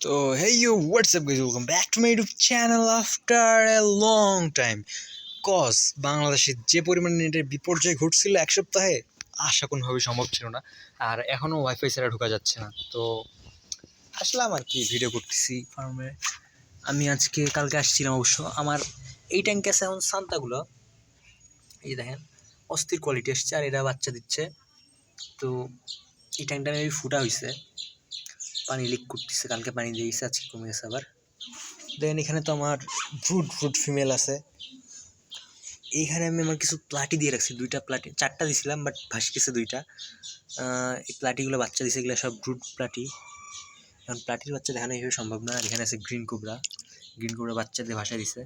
তো hey you what's up up guys? Back to my youtube channel after a long time. Cause বাংলাদেশে যে পরিমাণে নেটের বিপর্যয় ঘটছিল এক সপ্তাহে, আশা কোনোভাবেই সম্ভব ছিল না। আর এখনও ওয়াইফাই ছাড়া ঢোকা যাচ্ছে না। তো, আসলাম আর কি ভিডিও করতেছি ফার্মে আমি আজকে, কালকে আসছিলাম অবশ্য। আমার এই ট্যাঙ্কে আছে এখন সান্তাগুলো এই দেখেন, অস্থির কোয়ালিটি এসছে আর এরা বাচ্চা দিচ্ছে। তো, এই ট্যাঙ্কটা আমি ফুটা হয়েছে পানি লিক করতেছে, কালকে পানি দিয়ে গেছে আজকে কমে গেছে আবার। দেন এখানে তো আমার ফ্রুট ফ্রুট ফিমেল আছে। এইখানে আমি আমার কিছু প্লাটি দিয়ে রাখছি, দুইটা প্লাটি চারটা দিছিলাম বাট ভাসি গেছে দুইটা এই প্লাটিগুলো বাচ্চা দিছে, এগুলো সব ব্রুট প্লাটি এখন প্লাটির বাচ্চা দেখানো এইভাবে সম্ভব না এখানে আছে গ্রিন কোবরা গ্রিন কোবরা বাচ্চা দিয়ে ভাসা দিছে।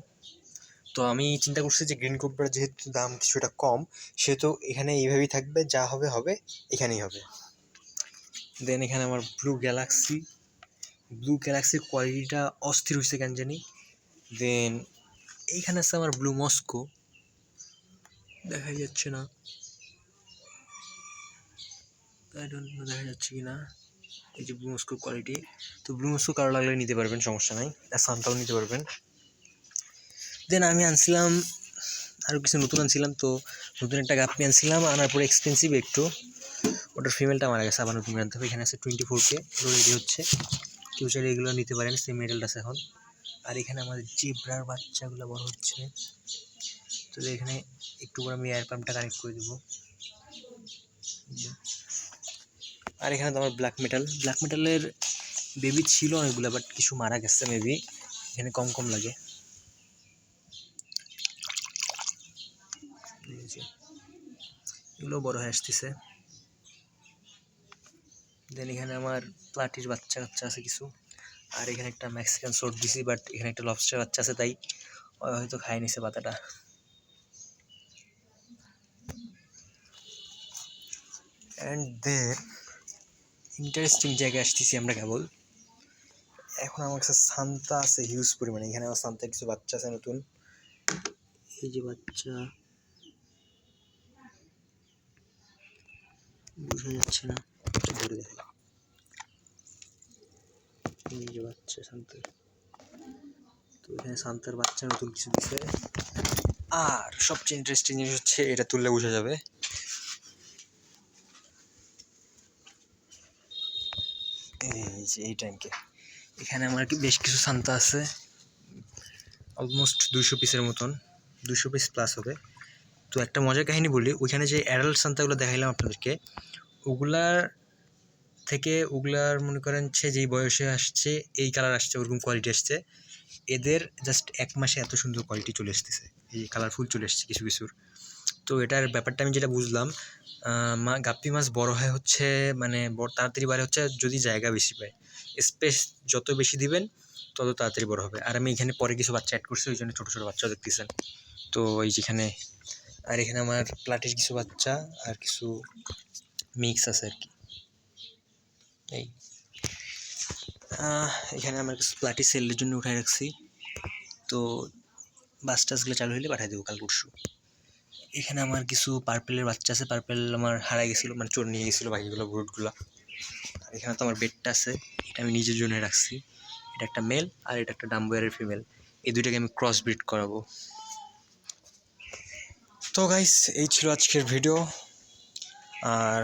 তো আমি চিন্তা করছি যে গ্রিন কোবরার যেহেতু দাম কিছুটা কম, সেহেতু এখানে এইভাবেই থাকবে, যা হবে হবে, এখানেই হবে। দেন এখানে আমার ব্লু গ্যালাক্সি ব্লু গ্যালাক্সির কোয়ালিটিটা অস্থির হয়েছে কেন জানি? দেন এইখানে আছে আমার ব্লু মস্কো দেখা যাচ্ছে না। দেখা যাচ্ছে কি না এই যে ব্লু মস্কোর কোয়ালিটি তো ব্লু মস্কো কারও লাগলে নিতে পারবেন, সমস্যা নাই। আর সানটাও নিতে পারবেন। দেন আমি আনছিলাম আরও কিছু নতুন আনছিলাম, তো নতুন একটা গাপ্পি আনছিলাম, আনার পরে এক্সপেন্সিভ একটু। ওটার ফিমেলটা মারা গেছে আবার নতুন আনতে হবে, এখানে আছে টোয়েন্টি ফোর কে রেডি হচ্ছে। কেউ চাইলে এগুলো নিতে পারেন সেই মেডেলটা আছে এখন। আর এখানে আমাদের জিব্রার বাচ্চাগুলো বড় হচ্ছে। তো এখানে একটু করে আমি এয়ার পাম্পটা কানেক্ট করে দেবো। আর এখানে তো আমার ব্ল্যাক মেটাল ব্ল্যাক মেটালের বেবি ছিল অনেকগুলো বাট কিছু মারা গেছে মেবি এখানে কম কম লাগে। যে, এগুলো বড় হয়ে আসতেছে। দেন এখানে আমার প্লাটির বাচ্চা কাচ্চা আছে কিছু। আর এখানে একটা মেক্সিকান শর্ট দিছি বাট এখানে একটা লবস্টার বাচ্চা আছে তাই হয়তো খায় নিছে পাতাটা। অ্যান্ড দেন ইন্টারেস্টিং জায়গায় আসতেছি আমরা কেবল। এখন আমার কাছে সান্তা আছে হিউজ পরিমাণে। এখানে আমার সান্তা কিছু বাচ্চা আছে নতুন। এই যে বাচ্চা। বোঝা যাচ্ছে না। ধরে দেখে। এই যে বাচ্চা শান্তার। তো এখানে শান্তার বাচ্চা নতুন কিছু দিছে। আর সবচেয়ে ইন্টারেস্টিং জিনিস হচ্ছে এটা তুললে বোঝা যাবে। এই যে এই ট্যাঙ্কে এখানে আমার কি বেশ কিছু শান্তা আছে। অলমোস্ট দুইশো পিসের মতন। দুশো পিস প্লাস হবে। তো একটা মজার কাহিনী বলি। ওইখানে যে অ্যাডাল্ট সান্তাগুলো দেখাইলাম আপনাদেরকে, ওগুলার থেকে ওগুলার মনে করেন সে যেই বয়সে আসছে, এই কালার আসছে, ওরকম কোয়ালিটি আসছে, এদের জাস্ট এক মাসে এত সুন্দর কোয়ালিটি চলে আসতেছে। এই কালারফুল চলে আসছে কিছু কিছুর। তো এটার ব্যাপারটা আমি যেটা বুঝলাম মা গাপ্পি মাছ বড় হয় হচ্ছে মানে তাড়াতাড়ি বাড়ে হচ্ছে যদি জায়গা বেশি পায়। স্পেস যত বেশি দিবেন, তত তাড়াতাড়ি বড় হবে। আর আমি এখানে পরে কিছু বাচ্চা অ্যাড করছি, ওই জন্য ছোটো ছোটো বাচ্চাও দেখতেছেন। তো এই যেখানে আর এখানে আমার প্লাটের কিছু বাচ্চা আর কিছু মিক্স আছে আর কি। এই। এখানে আমার কিছু প্লাটি সেলের জন্য উঠাই রাখছি। তো বাস টাসগুলো চালু হলে পাঠিয়ে দেবো কাল পরশু। এখানে আমার কিছু পার্পেলের বাচ্চা আছে। পার্পেল আমার হারাই গেছিল মানে চোর নিয়ে গেছিল বাকিগুলো ব্রুটগুলো আর এখানে তো আমার বেডটা আছে, এটা আমি নিজের জন্য রাখছি। এটা একটা মেল আর এটা একটা ডাম্বয়ারের ফিমেল এই দুইটাকে আমি ক্রস ব্রিড করাবো। তো গাইস এই ছিল আজকের ভিডিও আর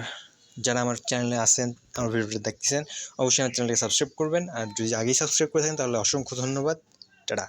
যারা আমার চ্যানেলে আসেন আমার ভিডিওটা দেখতেছেন, অবশ্যই আমার চ্যানেলটাকে সাবস্ক্রাইব করবেন। আর যদি আগেই সাবস্ক্রাইব করে থাকেন, তাহলে অসংখ্য ধন্যবাদ। টাটা।